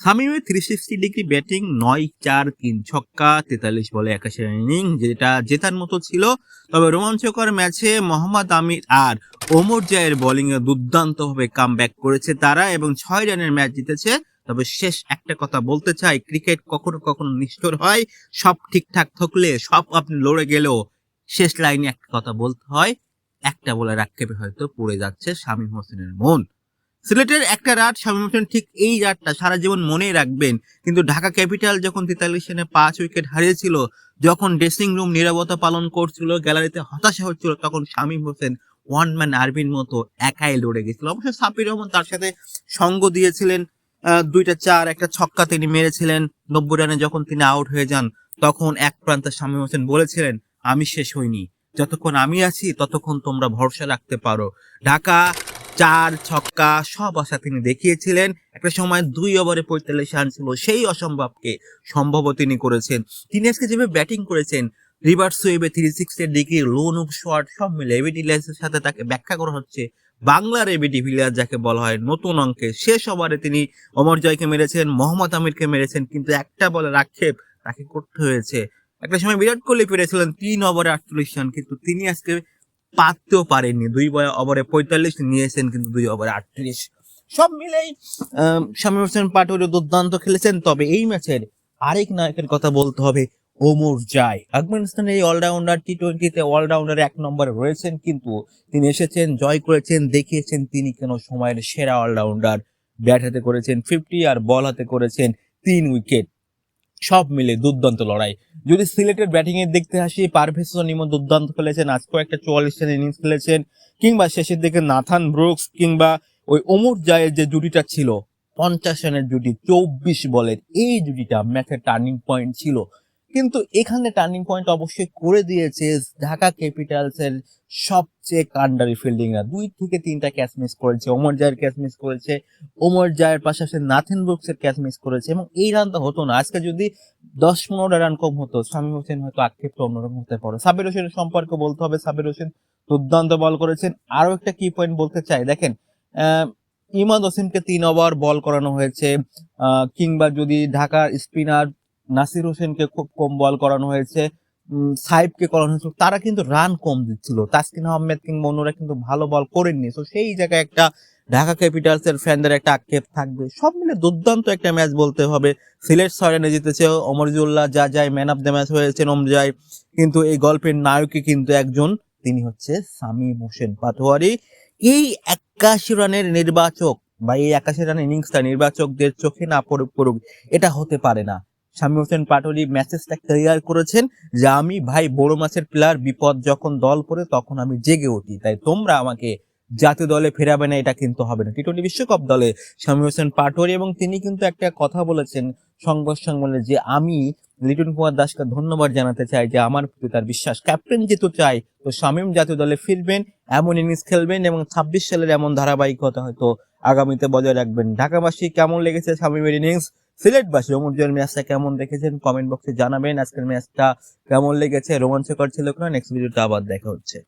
সামিমের three sixty degree batting নয় চার তিন ছক্কা, তেতাল্লিশ বলে একাশি ইনিং যেটা জেতার মতো ছিল। তবে রোমাঞ্চকর ম্যাচে মোহাম্মদ আমির আর ওমর জায়ের বোলিং এ দুর্দান্তভাবে কাম ব্যাক করেছে তারা এবং ছয় রানের ম্যাচ জিতেছে। তবে শেষ একটা কথা বলতে চাই ক্রিকেট কখনো কখনো নিষ্ঠুর হয়, সব ঠিকঠাক থাকলে সব আপনি লড়ে গেলেও শেষ লাইনে একটা কথা বলতে হয়, একটা বলে আক্ষেপে হয়তো পড়ে যাচ্ছে শামীম হোসেনের মন। সিলেটের একটা রাত শামীম হোসেন ঠিক এই রাতটা সারা জীবন মনেই রাখবেন। কিন্তু ঢাকা ক্যাপিটাল যখন তেতাল্লিশ রানে পাঁচ উইকেট হারিয়েছিল, যখন ড্রেসিং রুম নিরাপত্তা পালন করছিল, গ্যালারিতে হতাশা হচ্ছিল, তখন শামীম হোসেন ওয়ান ম্যান আর্মির মতো একাই লড়ে গেছিল। অবশ্য সাপির রহমান তার সাথে সঙ্গ দিয়েছিলেন দুইটা চার, একটা ছক্কা তিনি মেরেছিলেন, নব্বই রানে যখন তিনি আউট হয়ে যান, তখন এক প্রান্তে শামীম হোসেন বলেছিলেন, আমি শেষ হইনি। যতক্ষণ আমি আছি, ততক্ষণ তোমরা ভরসা রাখতে পারো। ঢাকা চার, ছক্কা, সব আশা তিনি দেখিয়েছিলেন। একটা সময় দুই ওভারে পঁয়তাল্লিশ রান ছিল, সেই অসম্ভবকে সম্ভব তিনি করেছেন। তিনি আজকে যেভাবে ব্যাটিং করেছেন, রিভার্স ওয়েবে three sixty degree, long off shot, সব মিলে এবিডি লেন্সের সাথে তাকে ব্যাখ্যা করা হচ্ছে বাংলার এবিডি ভিলিয়ার, যাকে বলা হয় নতুন অঙ্কে। শেষ ওভারে তিনি অমর জয়কে মেরেছেন, মোহাম্মদ আমিরকে মেরেছেন, কিন্তু একটা বলে আক্ষেপ তাকে করতে হয়েছে। একটা সময় বিরাট কোহলি পেরেছিলেন তিন ওভারে আটচল্লিশ রান, কিন্তু তিনি আজকে পারতেও পারেননি। দুই ওভারে পঁয়তাল্লিশ নিয়েছেন কিন্তু দুই ওভারে আটত্রিশ। সব মিলেই শামীম হোসেন পাটোয়ারি দুর্দান্ত খেলেছেন, তবে এই ম্যাচের আরেক নায়কের কথা বলতে হবে ওমর জাই। আফগানিস্তানের এই অলরাউন্ডার টি টোয়েন্টিতে অলরাউন্ডার এক নম্বরে রয়েছেন কিন্তু তিনি এসেছেন, জয় করেছেন, দেখিয়েছেন তিনি কেন সময়ের সেরা অলরাউন্ডার ব্যাট হাতে করেছেন ফিফটি আর বল হাতে করেছেন তিন উইকেট সব মিলে দুর্দান্ত লড়াই। যদি সিলেটের ব্যাটিং এর দেখতে আসি পারভেজ নিমন দুর্দান্ত খেলেছেন, আজকেও একটা চুয়াল্লিশ রান ইনিংস খেলেছেন, কিংবা শেষের দিকে নাথান ব্রুকস কিংবা ওই ওমর জায়ের যে জুটিটা ছিল, পঞ্চাশ রানের জুটি, চব্বিশ বলের এই জুটিটা ম্যাচের টার্নিং পয়েন্ট ছিল। কিন্তু এখানে টার্নিং পয়েন্ট অবশ্যই করে দিয়েছে ঢাকা ক্যাপিটালস এর সবচেয়ে কান্ডারি ফিল্ডিংরা দুই থেকে তিনটা ক্যাচ মিস করেছে। ওমর জায়ের ক্যাচ মিস করেছে। ওমর জায়ের পাশাপাশি নাথেন ব্রুকস এর ক্যাচ মিস করেছে এবং এই রানটা হতো না। আজকে যদি দশ পনেরো রান কম হতো, শামীম হোসেন হয়তো আক্ষেপটা অন্যরকম হতে পারে সাবির হোসেনের সম্পর্কে বলতে হবে। সাবির হোসেন দুর্দান্ত বল করেছেন। আরও একটা কি পয়েন্ট বলতে চাই। দেখেন ইমাদ হোসেনকে তিন ওভার বল করানো হয়েছে। কিংবা যদি ঢাকার স্পিনার নাসির হোসেনকে খুব কম বল করানো হয়েছে। উম, সাইবকে করানো হয়েছিল তারা কিন্তু রান কম দিচ্ছিল। তাসকিন আহমেদ কিংবা অন্যরা কিন্তু ভালো বল করেননি। তো সেই জায়গায় একটা ঢাকা ক্যাপিটালস এর ফ্যানদের একটা আক্ষেপ থাকবে। সব মিলে দুর্দান্ত একটা ম্যাচ বলতে হবে। সিলেট ছয় রানে জিতেছে অমরজুল্লাহ যা যায় ম্যান অফ দ্য ম্যাচ হয়েছে অমজাই কিন্তু এই গল্পের নায়কই কিন্তু একজন তিনি হচ্ছে সামিম হোসেন পাটোয়ারি। এই একাশি রানের নির্বাচক বা এই একাশি রানের ইনিংসটা নির্বাচকদের চোখে না পড়ুক পড়ুক এটা হতে পারে না। শামীম হোসেন পাটোয়ারি ম্যাচেসটা ক্লিয়ার করেছেন যে, আমি ভাই বড় মাছের প্লেয়ার বিপদ যখন দল পড়ে তখন আমি জেগে উঠি। তাই তোমরা আমাকে জাতীয় দলে ফেরাবে না, এটা কিন্তু হবে না। টি টোয়েন্টি বিশ্বকাপ দলে শামীম হোসেন পাটোয়ারি এবং তিনি কিন্তু একটা কথা বলেছেন সংবাদ সম্মেলনে যে, আমি লিটন কুমার দাসকে ধন্যবাদ জানাতে চাই যে, আমার প্রতি তার বিশ্বাস। ক্যাপ্টেন যেহেতু চাই, তো শামীম জাতীয় দলে ফিরবেন, এমন ইনিংস খেলবেন এবং ছাব্বিশ সালের এমন ধারাবাহিকতা হয়তো আগামীতে বজায় রাখবেন। ঢাকাবাসী কেমন লেগেছে শামীমের ইনিংস সিলেটবাসী রোমঞ্জয়ের ম্যাচটা কেমন দেখেছেন? কমেন্ট বক্সে জানাবেন। আজকের ম্যাচটা কেমন লেগেছে? রোমাঞ্চকর ছিল কিনা? নেক্সট ভিডিওটা আবার দেখা হচ্ছে।